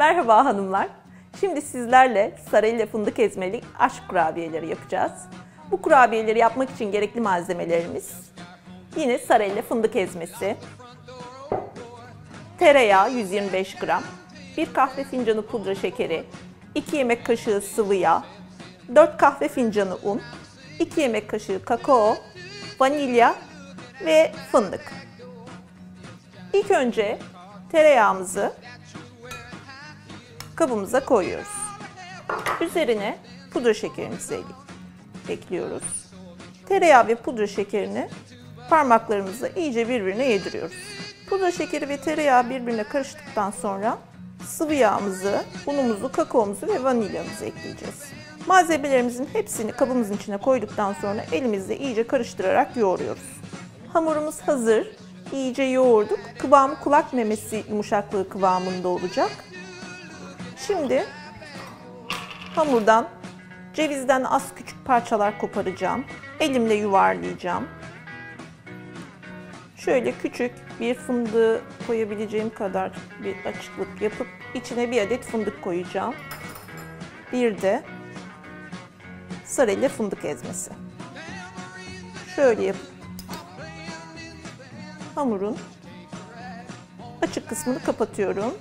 Merhaba hanımlar. Şimdi sizlerle sarayla fındık ezmeli aşk kurabiyeleri yapacağız. Bu kurabiyeleri yapmak için gerekli malzemelerimiz yine sarayla fındık ezmesi, tereyağı 125 gram, 1 kahve fincanı pudra şekeri, 2 yemek kaşığı sıvı yağ, 4 kahve fincanı un, 2 yemek kaşığı kakao, vanilya ve fındık. İlk önce tereyağımızı kabımıza koyuyoruz. Üzerine pudra şekerimizi ekliyoruz. Tereyağı ve pudra şekerini parmaklarımızla iyice birbirine yediriyoruz. Pudra şekeri ve tereyağı birbirine karıştıktan sonra sıvı yağımızı, unumuzu, kakaomuzu ve vanilyamızı ekleyeceğiz. Malzemelerimizin hepsini kabımızın içine koyduktan sonra elimizle iyice karıştırarak yoğuruyoruz. Hamurumuz hazır. İyice yoğurduk. Kıvamı kulak memesi yumuşaklığı kıvamında olacak. Şimdi hamurdan cevizden az küçük parçalar koparacağım. Elimle yuvarlayacağım. Şöyle küçük bir fındığı koyabileceğim kadar bir açıklık yapıp içine bir adet fındık koyacağım. Bir de sarıyla fındık ezmesi. Şöyle yapıp hamurun açık kısmını kapatıyorum.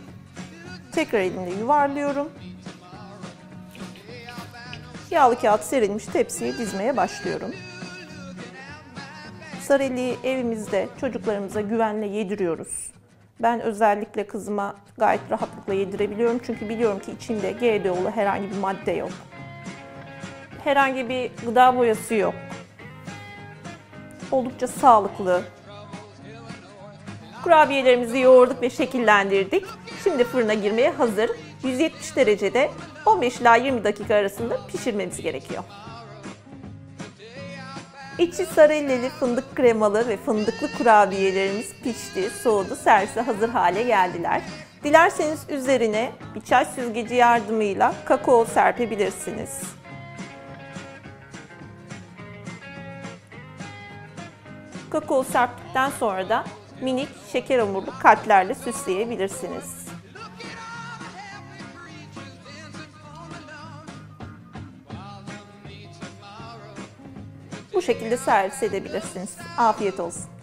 Tekrar elimle yuvarlıyorum. Yağlı kağıt serilmiş tepsiye dizmeye başlıyorum. Sareliği evimizde çocuklarımıza güvenle yediriyoruz. Ben özellikle kızıma gayet rahatlıkla yedirebiliyorum çünkü biliyorum ki içinde GDO'lu herhangi bir madde yok. Herhangi bir gıda boyası yok. Oldukça sağlıklı. Kurabiyelerimizi yoğurduk ve şekillendirdik. Şimdi fırına girmeye hazır. 170 derecede 15 ila 20 dakika arasında pişirmemiz gerekiyor. İçi sarelleli fındık kremalı ve fındıklı kurabiyelerimiz pişti, soğudu, servise hazır hale geldiler. Dilerseniz üzerine bir çay süzgeci yardımıyla kakao serpebilirsiniz. Kakao serptikten sonra da minik şeker hamurlu kalplerle süsleyebilirsiniz. Bu şekilde servis edebilirsiniz. Afiyet olsun.